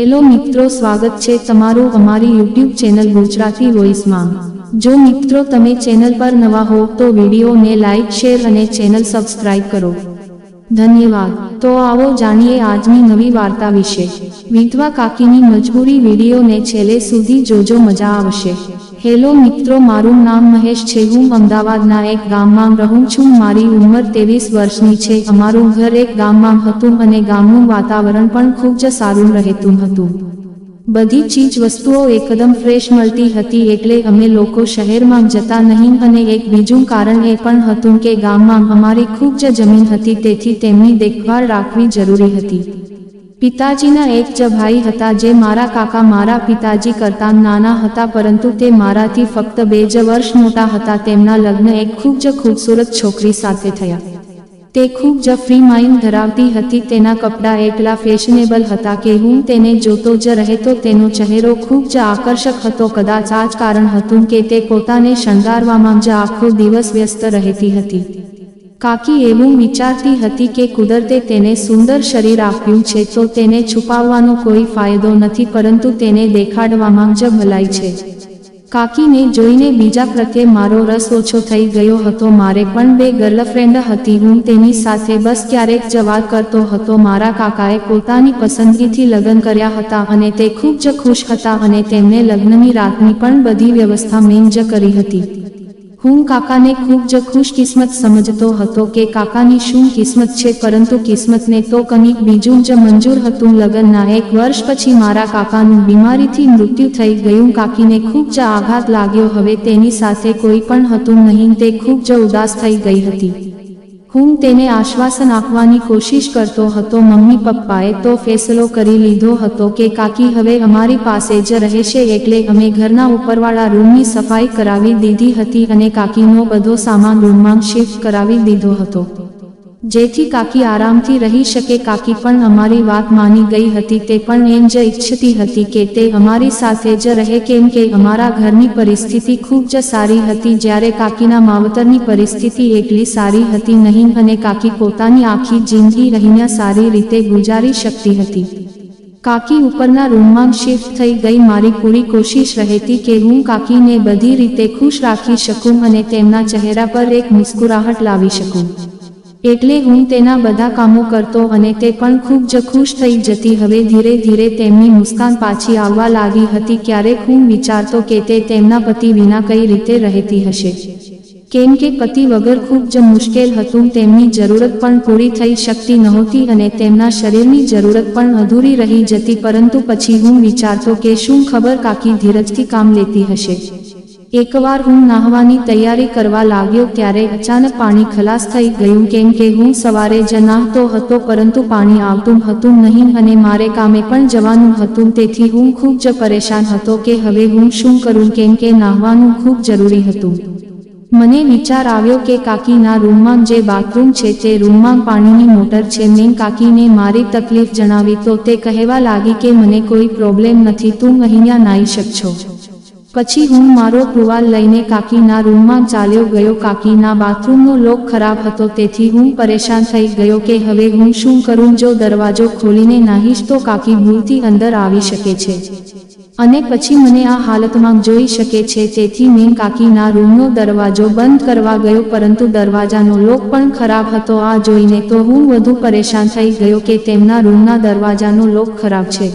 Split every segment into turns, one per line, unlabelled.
Hello મિત્રો, સ્વાગત છે તમારું અમારી યુટ્યુબ ચેનલ ગુજરાતી વોઇસમાં. જો મિત્રો, તમે ચેનલ પર નવા હો, તો વિડીયોને લાઇક શેર અને ચેનલ સબસ્ક્રાઇબ કરો. ધન્યવાદ. તો આવો જાણીએ આજની નવી વાર્તા વિશે. વિધવા કાકીની મજબૂરી વિડીયોને છેલ્લે સુધી જોજો, મજા આવશે. હેલો મિત્રો, મારું નામ મહેશ છે. હું અમદાવાદના એક ગામમાં રહું છું. મારી ઉંમર ત્રેવીસ વર્ષની છે. અમારું ઘર એક ગામમાં હતું અને ગામનું વાતાવરણ પણ ખૂબ જ સારું રહેતું હતું. બધી ચીજ વસ્તુઓ એકદમ ફ્રેશ મળતી હતી એટલે અમે લોકો શહેરમાં જતા નહીં અને એક બીજું કારણ એ પણ હતું કે ગામમાં અમારી ખૂબ જ જમીન હતી તેથી તેમની દેખભાળ રાખવી જરૂરી હતી. પિતાજીના એક જ ભાઈ હતા જે મારા કાકા મારા પિતાજી કરતા નાના હતા પરંતુ તે મારાથી ફક્ત બે જ વર્ષ મોટા હતા તેમના લગ્ન એક ખૂબ જ ખૂબસૂરત છોકરી સાથે થયા. તે ખૂબ જ ફ્રી માઇન્ડ ધરાવતી હતી. તેના કપડાં એટલા ફેશનેબલ હતા કે હું તેને જોતો જ રહેતો. તેનો ચહેરો ખૂબ જ આકર્ષક હતો. કદાચ આ જ કારણ હતું કે તે પોતાને શણગારવામાં જ આખો દિવસ વ્યસ્ત રહેતી હતી. કાકી એવું વિચારતી હતી કે કુદરતે તેને સુંદર શરીર આપ્યું છે તો તેને છુપાવવાનો કોઈ ફાયદો નથી, પરંતુ તેને દેખાડવામાં જ ભલાઈ છે. કાકીને જોઈને બીજા પ્રત્યે મારો રસ ઓછો થઈ ગયો હતો. મારે પણ બે ગર્લફ્રેન્ડ હતી. હું તેની સાથે બસ ક્યારેક જવા કરતો હતો. મારા કાકાએ પોતાની પસંદગીથી લગ્ન કર્યા હતા અને તે ખૂબ જ ખુશ હતા અને તેમને લગ્નની રાતની પણ બધી વ્યવસ્થા મેં જ કરી હતી. હું કાકાને ખૂબ જ ખુશ કિસ્મત સમજતો હતો કે કાકાની શું કિસ્મત છે પરંતુ કિસ્મતને તો કંઈક બીજું જ મંજૂર હતું લગ્નના એક વર્ષ પછી મારા કાકાનું બીમારીથી મૃત્યુ થઈ ગયું. કાકીને ખૂબ જ આઘાત લાગ્યો. હવે તેની સાથે કોઈ પણ હતું નહીં. તે ખૂબ જ ઉદાસ થઈ ગઈ હતી. હું તેને આશ્વાસન આપવાની કોશિશ કરતો હતો, મમ્મી, પપ્પાએ તો ફેસલો કરી લીધો હતો કે કાકી હવે અમારી પાસે જ રહેશે એટલે અમે ઘરના ઉપરવાળા રૂમની સફાઈ કરાવી દીધી હતી અને કાકીનો બધો સામાન રૂમમાં શિફ્ટ કરાવી દીધો હતો. જેથી કાકી આરામથી રહી શકે. કાકી પણ અમારી વાત માની ગઈ હતી. તે પણ એમ જ ઈચ્છતી હતી કે તે અમારી સાથે જ રહે કેમ કે અમારા ઘરની પરિસ્થિતિ ખૂબ જ સારી હતી. જ્યારે કાકીના માવતરની પરિસ્થિતિ એટલી સારી હતી નહીં અને કાકી પોતાની આખી જિંદગી રહીને સારી રીતે ગુજારી શકતી હતી. કાકી ઉપરના રૂમમાં શિફ્ટ થઈ ગઈ. મારી પૂરી કોશિશ રહેતી કે હું કાકીને બધી રીતે ખુશ રાખી શકું અને તેમના ચહેરા પર એક મુસ્કુરાહટ લાવી શકું. એટલે હું તેના બધા કામો કરતો અને તે પણ ખૂબ જ ખુશ થઈ જતી. હવે ધીરે ધીરે તેમની મુસ્કાન પાછી આવવા લાગી હતી. ક્યારેક હું વિચારતો કે તે તેમના પતિ વિના કઈ રીતે રહેતી હશે. કેમ કે પતિ વગર ખૂબ જ મુશ્કેલ હતું. તેમની જરૂરત પણ પૂરી થઈ શકતી નહોતી અને તેમના શરીરની જરૂરત પણ અધૂરી રહી જતી. પરંતુ પછી હું વિચારતો કે શું ખબર કાકી ધીરજથી કામ લેતી હશે. એકવાર હું નાહવાની તૈયારી કરવા લાગ્યો ત્યારે અચાનક પાણી ખલાસ થઈ ગયું કેમ કે હું સવારે જ નાહતો હતો પરંતુ પાણી આવતું હતું નહીં અને મારે કામે પણ જવાનું હતું તેથી હું ખૂબ જ પરેશાન હતો કે હવે હું શું કરું કેમ કે નાહવાનું ખૂબ જરૂરી હતું. મને વિચાર આવ્યો કે કાકીના રૂમમાં જે બાથરૂમ છે તે રૂમમાં પાણીની મોટર છે મેં કાકીને મારી તકલીફ જણાવી તો તે કહેવા લાગી કે મને કોઈ પ્રોબ્લેમ નથી, તું અહીંયા નાઈ શકશો. પછી હું મારો ટુવાલ લઈને કાકીના રૂમમાં ચાલ્યો ગયો. કાકીના બાથરૂમનો લોક ખરાબ હતો, તેથી હું પરેશાન થઈ ગયો કે હવે હું શું કરું? જો દરવાજો ખોલીને નાહીશ તો કાકી ભૂલથી અંદર આવી શકે છે. અને પછી મને આ હાલતમાં જોઈ શકે છે. તેથી મેં કાકીના રૂમનો દરવાજો બંધ કરવા ગયો, પરંતુ દરવાજાનો લોક પણ ખરાબ હતો. આ જોઈને તો હું વધુ પરેશાન થઈ ગયો કે તેમના રૂમના દરવાજાનો લોક ખરાબ છે.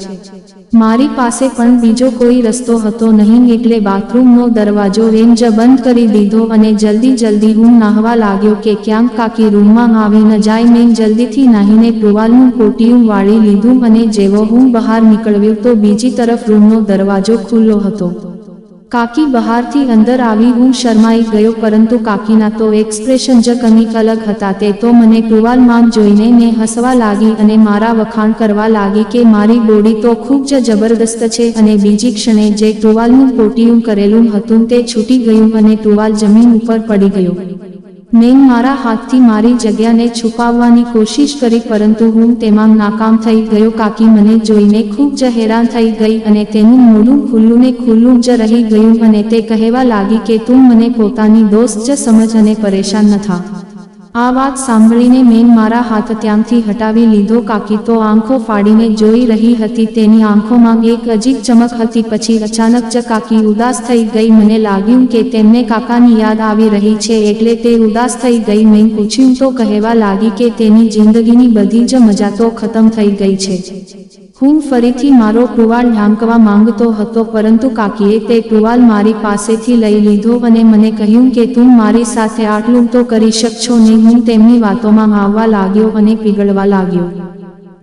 મારી પાસે પણ બીજો કોઈ રસ્તો હતો નહીં એટલે બાથરૂમનો દરવાજો રેન્જ બંધ કરી દીધો અને જલ્દી જલ્દી હું નાહવા લાગ્યો કે ક્યાંક કાકી રૂમમાં આવી ન જાય મેં જલ્દીથી નાહીને ટુવાલનું પોટિયું વાળી લીધું અને જેવો હું બહાર નીકળ્યો તો બીજી તરફ રૂમનો દરવાજો ખુલ્લો હતો. કાકી બહારથી અંદર આવી હું શરમાઈ ગયો પરંતુ કાકીના તો એક્સપ્રેશન જ કંઈક અલગ હતા તે તો મને ટુવાલમાં જોઈને ને હસવા લાગી અને મારા વખાણ કરવા લાગી કે મારી બોડી તો ખૂબ જ જબરદસ્ત છે અને બીજી ક્ષણે જે ટુવાલનું પોટિયું કરેલું હતું તે છૂટી ગયું અને ટુવાલ જમીન ઉપર પડી ગયો. મેં મારા હાથથી મારી જગ્યાને છુપાવવાની કોશિશ કરી પરંતુ હું તેમાં નાકામ થઈ ગયો. કાકી મને જોઈને ખૂબ જ હેરાન થઈ ગઈ અને તેનું મોઢું ખુલ્લું ને ખુલ્લું જ રહી ગયું અને તે કહેવા લાગી કે તું મને પોતાની દોસ્ત જ સમજ અને પરેશાન ન થા. આ વાત સાંભળીને મેં મારા હાથ ત્યાંથી હટાવી લીધો. કાકી તો આંખો ફાડીને જોઈ રહી હતી. તેની આંખોમાં એક અજીબ ચમક હતી. પછી અચાનક જ કાકી ઉદાસ થઈ ગઈ. મને લાગ્યું કે તેમને કાકાની યાદ આવી રહી છે એટલે તે ઉદાસ થઈ ગઈ. મેં પૂછ્યું, તો કહેવા લાગી કે તેની જિંદગીની બધી જ મજા તો ખતમ થઈ ગઈ છે? હું ફરીથી મારો ટુવાલ ઢાંકવા માંગતો હતો, પરંતુ કાકીએ તે ટુવાલ મારી પાસેથી લઈ લીધો અને મને કહ્યું કે તું મારી સાથે આટલું તો કરી શકશો ને હું તેમની વાતોમાં આવવા લાગ્યો અને પીગળવા લાગ્યો.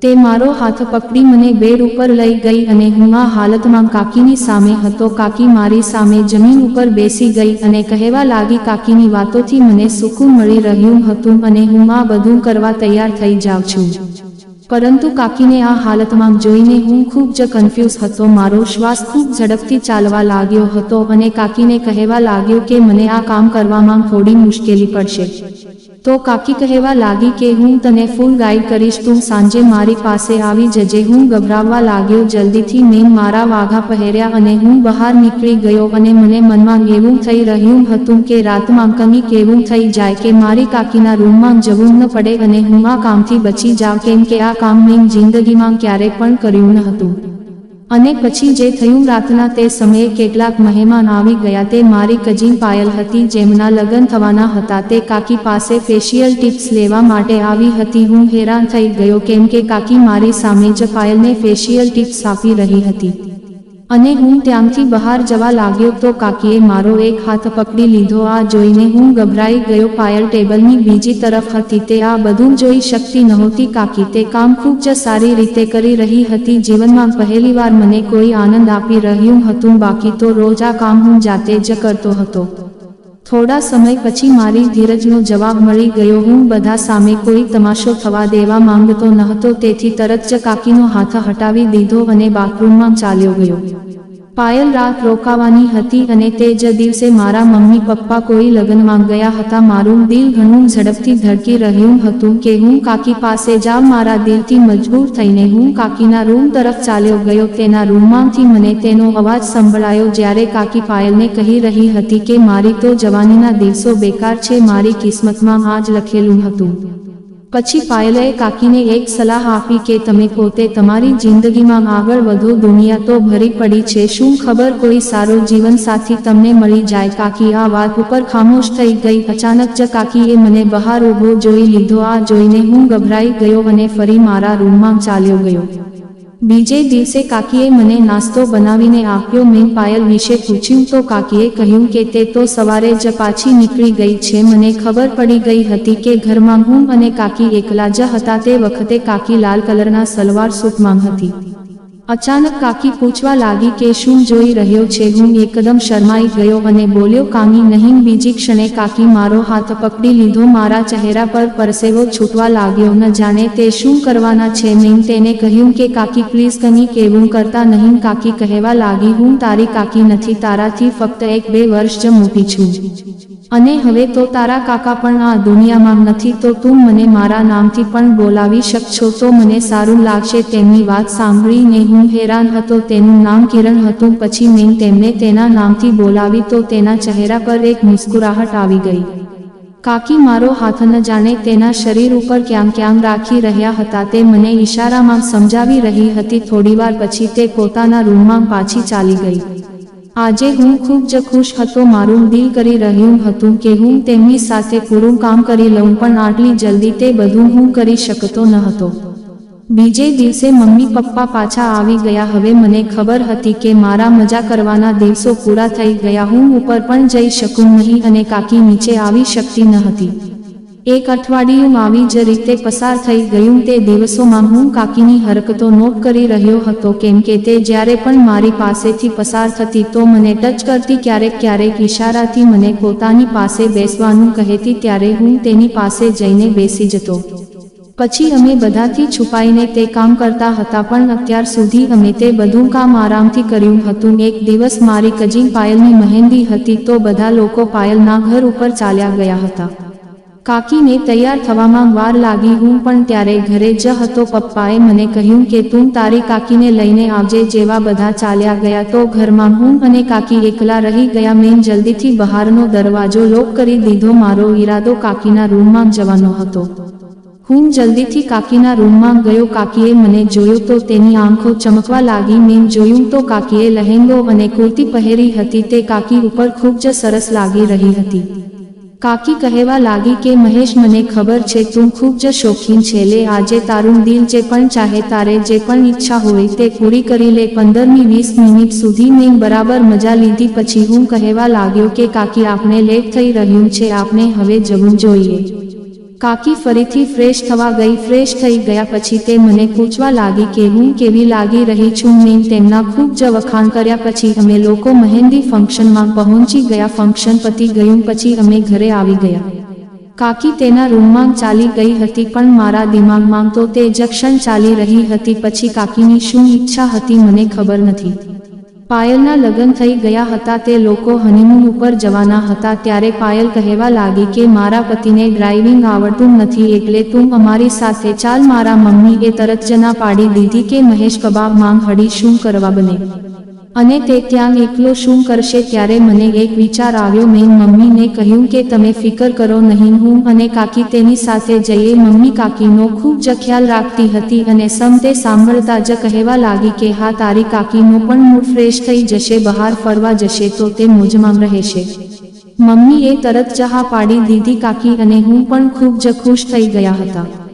તે મારો હાથ પકડી મને બેડ ઉપર લઈ ગઈ અને હું આ હાલતમાં કાકીની સામે હતો. કાકી મારી સામે જમીન ઉપર બેસી ગઈ અને કહેવા લાગી કાકીની વાતોથી મને સુખું મળી રહ્યું હતું અને હું આ બધું કરવા તૈયાર થઈ જાઉં છું. પરંતુ કાકીને આ હાલતમાં જોઈને હું ખૂબ જ કન્ફ્યુઝ હતો. મારો શ્વાસ ખૂબ ઝડપથી ચાલવા લાગ્યો હતો અને કાકીને કહેવા લાગ્યો કે મને આ કામ કરવામાં થોડી મુશ્કેલી પડશે. તો કાકી કહેવા લાગી કે હું તને ફૂલ ગાઈડ કરીશ, તું સાંજે મારી પાસે આવી જજે. હું ગભરાવવા લાગ્યો, જલ્દીથી મેં મારા વાઘા પહેર્યા અને હું બહાર નીકળી ગયો અને મને મનમાં એવું થઈ રહ્યું હતું કે રાતમાં કમી કેવું થઈ જાય કે મારી કાકીના રૂમમાં જવું ન પડે અને હું આ કામથી બચી જાઉં, કેમ કે આ કામ મેં જિંદગીમાં ક્યારેય પણ કર્યું ન હતું. અને પછી જે થયું રાતના તે સમયે કેટલાક મહેમાન આવી ગયા તે મારી કજીન પાયલ હતી જેમના લગ્ન થવાના હતા તે કાકી પાસે ફેશિયલ ટિપ્સ લેવા માટે આવી હતી. હું હેરાન થઈ ગયો કેમ કે કાકી મારી સામે જ પાયલને ફેશિયલ ટિપ્સ આપી રહી હતી. અને હું ત્યાંથી બહાર જવા લાગ્યો તો કાકીએ મારો એક હાથ પકડી લીધો. આ જોઈને હું ગભરાઈ ગયો. ફાયર ટેબલની બીજી તરફ હતી તે. આ બધું જોઈ શકતી નહોતી કાકી. તે કામ ખૂબ જ સારી રીતે કરી રહી હતી. જીવનમાં પહેલીવાર મને કોઈ આનંદ આપી રહ્યું હતું. બાકી તો રોજ આ કામ હું જાતે જ કરતો હતો. થોડા સમય પછી મારી ધીરજનો જવાબ મળી ગયો. હું બધા સામે કોઈ તમાશો થવા દેવા માંગતો નહોતો. તેથી તરત જ કાકીનો હાથ હટાવી દીધો અને બાથરૂમમાં ચાલ્યો ગયો. પાયલ રાત રોકાવાની હતી અને તે જ દિવસે મારા મમ્મી પપ્પા કોઈ લગ્નમાં ગયા હતા. મારું દિલ ઘણું ઝડપથી ધડકી રહ્યું હતું કે હું કાકી પાસે જાવ મારા દિલથી મજબૂર થઈને હું કાકીના રૂમ તરફ ચાલ્યો ગયો. તેના રૂમમાંથી મને તેનો અવાજ સંભળાયો જ્યારે કાકી પાયલને કહી રહી હતી કે મારી તો જવાનીના દિવસો બેકાર છે, મારી કિસ્મતમાં આ જ લખેલું હતું. પછી પાયલે કાકીને એક સલાહ આપી કે તમે પોતે તમારી જિંદગીમાં આગળ વધો, દુનિયા તો ભરી પડી છે. શું ખબર કોઈ સારો જીવનસાથી તમને મળી જાય? કાકી આ વાત ઉપર ખામોશ થઈ ગઈ. અચાનક જ કાકીએ મને બહાર ઊભો જોઈ લીધો. આ જોઈને હું ગભરાઈ ગયો અને ફરી મારા રૂમમાં ચાલ્યો ગયો. બીજે દિવસે કાકીએ મને નાસ્તો બનાવીને આપ્યો. મેં પાયલ વિશે પૂછ્યું, તો કાકીએ કહ્યું કે તે તો સવારે જ પાછી નીકળી ગઈ છે. મને ખબર પડી ગઈ હતી કે ઘરમાં હું અને કાકી એકલા જ હતા. તે વખતે કાકી લાલ કલરના સલવાર સૂટમાં હતી. અચાનક કાકી પૂછવા લાગી કે શું જોઈ રહ્યો છે? હું એકદમ શરમાઈ ગયો અને બોલ્યો કાની નહીં, બીજી ક્ષણે કાકી મારો હાથ પકડી લીધો, મારા ચહેરા પર પરસેવો છૂટવા લાગ્યો. ન જાણે તે શું કરવાના છે. મેં તેને કહ્યું કે, કાકી, પ્લીઝ કની કેવું કરતા નહીં. કાકી કહેવા લાગી, હું તારી કાકી નથી, તારાથી ફક્ત એક બે વર્ષ જ મોટી છું. અને હવે તો તારા કાકા પણ આ દુનિયામાં નથી, તો તું મને મારા નામથી પણ બોલાવી શકશો? તો મને સારું લાગશે. તેમની વાત સાંભળીને હું હેરાન હતો, તેનું નામ કિરણ હતું. પછી મેં તેમને તેના નામથી બોલાવી તો તેના ચહેરા પર એક મુસ્કુરાહટ આવી ગઈ. કાકી, મારો હાથ ન જાણે તેના શરીર ઉપર ક્યાં ક્યાં રાખી રહ્યા હતા. તે મને ઈશારામાં સમજાવી રહી હતી. થોડીવાર પછી તે પોતાના રૂમમાં પાછી ચાલી ગઈ. આજે હું ખૂબ જ ખુશ હતો. મારું દિલ કરી રહ્યું હતું કે હું તેમની સાથે પૂરું કામ કરી લઉં, પણ આટલી જલ્દી તે બધું હું કરી શકતો ન હતો. બીજે દિવસે મમ્મી પપ્પા પાછા આવી ગયા. હવે મને ખબર હતી કે મારા મજા કરવાના દિવસો પૂરા થઈ ગયા. હું ઉપર પણ જઈ શકું નહીં અને કાકી નીચે આવી શકતી ન હતી. એક અઠવાડિયું આવી જ રીતે પસાર થઈ ગયું. તે દિવસોમાં હું કાકીની હરકતો નોટ કરી રહ્યો હતો. કેમ કે તે જ્યારે પણ મારી પાસેથી પસાર થતી તો મને ટચ કરતી ક્યારેક ક્યારેક ઇશારાથી મને પોતાની પાસે બેસવાનું કહેતી. ત્યારે હું તેની પાસે જઈને બેસી જતો. પછી અમે બધાથી છુપાઈને તે કામ કરતા હતા પણ અત્યાર સુધી અમે તે બધું કામ આરામથી કર્યું હતું. એક દિવસ મારી કજીન પાયલની મહેંદી હતી તો બધા લોકો પાયલના ઘર ઉપર ચાલ્યા ગયા હતા. કાકીને તૈયાર થવામાં વાર લાગી, હું પણ ત્યારે ઘરે જ હતો. પપ્પાએ મને કહ્યું કે તું તારી કાકીને લઈને આવજે, જેવા બધા ચાલ્યા ગયા તો ઘરમાં હું અને કાકી એકલા રહી ગયા. મેં જલ્દીથી બહારનો દરવાજો લોક કરી દીધો. મારો ઈરાદો કાકીના રૂમમાં જવાનો હતો. હું જલ્દીથી કાકીના રૂમમાં ગયો. કાકીએ મને જોયો તો તેની આંખો ચમકવા લાગી. મેં જોયું તો કાકીએ લહેંગો અને કુર્તી પહેરી હતી. તે કાકી ઉપર ખૂબ જ સરસ લાગી રહી હતી. કાકી કહેવા લાગી કે, મહેશ, મને ખબર છે તું ખૂબ જ શોખીન છે. લે, આજે તારું દિલ જે પણ ચાહે, તારે જે પણ ઈચ્છા હોય તે પૂરી કરી લે. પંદરમી વીસ મિનિટ સુધી મેં બરાબર મજા લીધી. પછી હું કહેવા લાગ્યો કે, કાકી, આપણે લેટ થઈ રહ્યું છે. આપણે હવે જવું જોઈએ. કાકી ફરીથી ફ્રેશ થવા ગઈ ફ્રેશ થઈ ગયા પછી તે મને પૂછવા લાગી કે હું કેવી લાગી રહી છું મેં તેમના ખૂબ જ વખાણ કર્યા પછી અમે લોકો મહેંદી ફંક્શનમાં પહોંચી ગયા, ફંક્શન પતી ગયું પછી અમે ઘરે આવી ગયા. કાકી તેના રૂમમાં ચાલી ગઈ હતી પણ મારા દિમાગમાં તો તે જ ક્ષણ ચાલી રહી હતી, પછી કાકીની શું ઈચ્છા હતી મને ખબર નથી. પાયલના લગ્ન થઈ ગયા હતા, તે લોકો હનીમૂન ઉપર જવાના હતા. ત્યારે પાયલ કહેવા લાગી કે, મારા પતિને ડ્રાઇવિંગ આવડતું નથી, એટલે તું અમારી સાથે ચાલ. મારા મમ્મીએ તરત જના પાડી દીધી કે, મહેશ, કબાબ માંગ હડી શું કરવા બને? અને તે ત્યાં એકલો શું કરશે ત્યારે મને એક વિચાર આવ્યો. મેં મમ્મીને કહ્યું કે તમે ફિકર કરો નહીં હું અને કાકી તેની સાથે જઈએ. મમ્મી કાકીનો ખૂબ જ ખ્યાલ રાખતી હતી અને સમ તે સાંભળતા જ કહેવા લાગી કે હા, તારી કાકીનો પણ મૂડ ફ્રેશ થઈ જશે, બહાર ફરવા જશે તો તે મોજમાં રહેશે. મમ્મીએ તરત ચહા પાડી દીધી કાકી અને હું પણ ખૂબ જ ખુશ થઈ ગયા હતા.